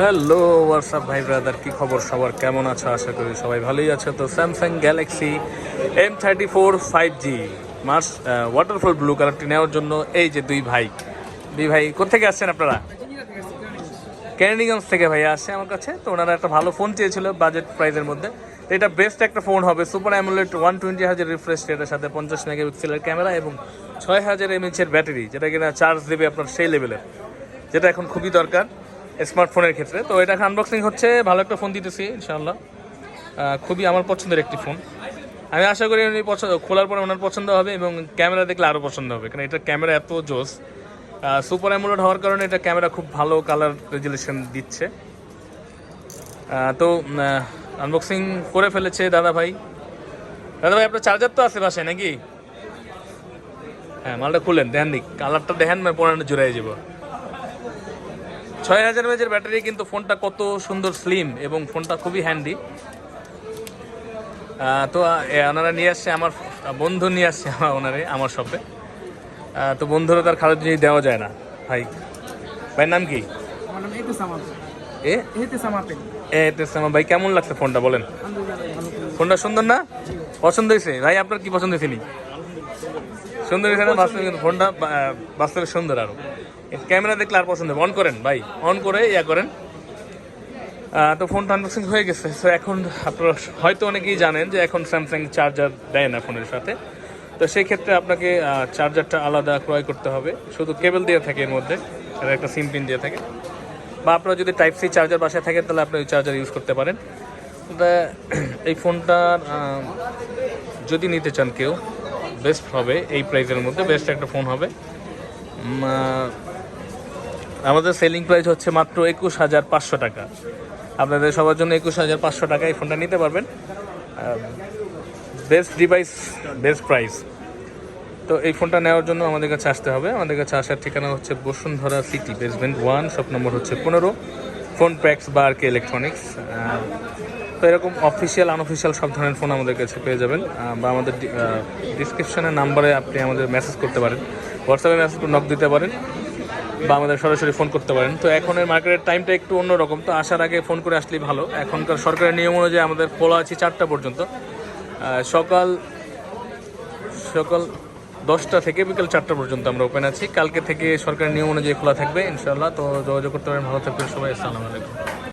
Hello WhatsApp ভাই brother কী খবর সবার? কেমন আছো? আশা করি সবাই ভালোই আছো। তো Samsung Galaxy M thirty four five G Mars waterfall blue কালারটি নেওয়ার জন্য এই যে দুই ভাই। দুই ভাই কোথেকে আসছেন আপনারা? ক্যানেডিগঞ্জ থেকে ভাই আসছে আমার কাছে। তো ওনারা একটা ভালো ফোন চেয়েছিল বাজেট প্রাইসের মধ্যে। তো এটা বেস্ট একটা ফোন হবে। সুপার অ্যামুলেট ওয়ান টোয়েন্টি হাজার রিফ্রেশ রেটের সাথে পঞ্চাশ মেগাপিক্সেলের ক্যামেরা এবং ছয় হাজার এমএচের ব্যাটারি যেটা কিনা চার্জ দেবে আপনার সেই লেভেলের যেটা এখন খুবই দরকার। স্মার্টফোনের ক্ষেত্রে। তো এটা আনবক্সিং হচ্ছে, ভালো একটা ফোন দিতেছি, ইনশাআল্লাহ। খুবই আমার পছন্দের একটি ফোন আমি আশা করি উনি পছন্দ, খোলার পরে ওনার পছন্দ হবে এবং ক্যামেরা দেখলে আরও পছন্দ হবে, কারণ এটা ক্যামেরা এত জোস। সুপার অ্যামুলেট হওয়ার কারণে এটা ক্যামেরা খুব ভালো কালার রেজুলেশন দিচ্ছে। তো আনবক্সিং করে ফেলেছে দাদা ভাই। দাদা ভাই, আপনার চার্জার তো আছে বাসায় নাকি? হ্যাঁ মালটা খুললেন দেখেন নি। কালারটা দেখেন মানে পনেরো জুড়াই যাব। ছয় হাজার এমএচের ব্যাটারি কিন্তু ফোনটা কত সুন্দর স্লিম এবং ফোনটা খুবই হ্যান্ডি তো ওনারা নিয়ে আসছে আমার বন্ধু নিয়ে আসছে আমার ওনারে আমার শপে তো বন্ধুরা তার খারাপ জিনিস দেওয়া যায় না। ভাই ভাইয়ের নাম কি? ভাই কেমন লাগছে ফোনটা বলেন? ফোনটা সুন্দর না? পছন্দ হয়েছে? ভাই আপনার কি পছন্দ হয়েছে নি? সুন্দর হয়েছে না? বাস্তবে ফোনটা বাস্তবে সুন্দর আরও। ক্যামেরা দেখলে আর পছন্দ অন করেন ভাই অন করে ইয়া করেন। তো ফোনটা আনবক্সিং হয়ে গেছে। তো এখন আপনারা হয়তো অনেকেই জানেন যে এখন স্যামসাং চার্জার দেয় না ফোনের সাথে। তো সেই ক্ষেত্রে আপনাকে চার্জারটা আলাদা ক্রয় করতে হবে। শুধু কেবল দিয়ে থাকে এর মধ্যে, আর একটা সিম পিন দিয়ে থাকে। বা আপনারা যদি টাইপ সি চার্জার বাসায় থাকে, তাহলে আপনি ওই চার্জার ইউজ করতে পারেন। এই ফোনটার যদি নিতে চান কেউ বেস্ট হবে, এই প্রাইসের মধ্যে বেস্ট একটা ফোন হবে। আমাদের সেলিং প্রাইস হচ্ছে মাত্র একুশ হাজার পাঁচশো টাকা। আপনাদের সবার জন্য একুশ হাজার পাঁচশো টাকা এই ফোনটা নিতে পারবেন। বেস্ট ডিভাইস বেস্ট প্রাইস তো এই ফোনটা নেওয়ার জন্য আমাদের কাছে আসতে হবে। আমাদের কাছে আসার ঠিকানা হচ্ছে Bashundhara city basement one shop number হচ্ছে পনেরো ফোন প্যাক্স বা আর কে ইলেকট্রনিক্স তো এরকম অফিসিয়াল আনঅফিসিয়াল সব ধরনের ফোন আমাদের কাছে পেয়ে যাবেন। বা আমাদের ডিসক্রিপশনের নাম্বারে আপনি আমাদের মেসেজ করতে পারেন। হোয়াটসঅ্যাপে মেসেজ নক দিতে পারেন। বা আমাদের সরাসরি ফোন করতে পারেন। তো এখনের মার্কেটের টাইমটা একটু অন্যরকম। তো আসার আগে ফোন করে আসলেই ভালো। এখনকার সরকারের নিয়ম অনুযায়ী আমাদের খোলা আছে চারটা পর্যন্ত। সকাল সকাল দশটা থেকে বিকেল চারটা পর্যন্ত আমরা ওপেন আছি। কালকে থেকে সরকারের নিয়ম অনুযায়ী খোলা থাকবে ইনশাল্লাহ তো যোগাযোগ করতে পারেন। ভালো থাকবেন সবাই। আসসালামু আলাইকুম।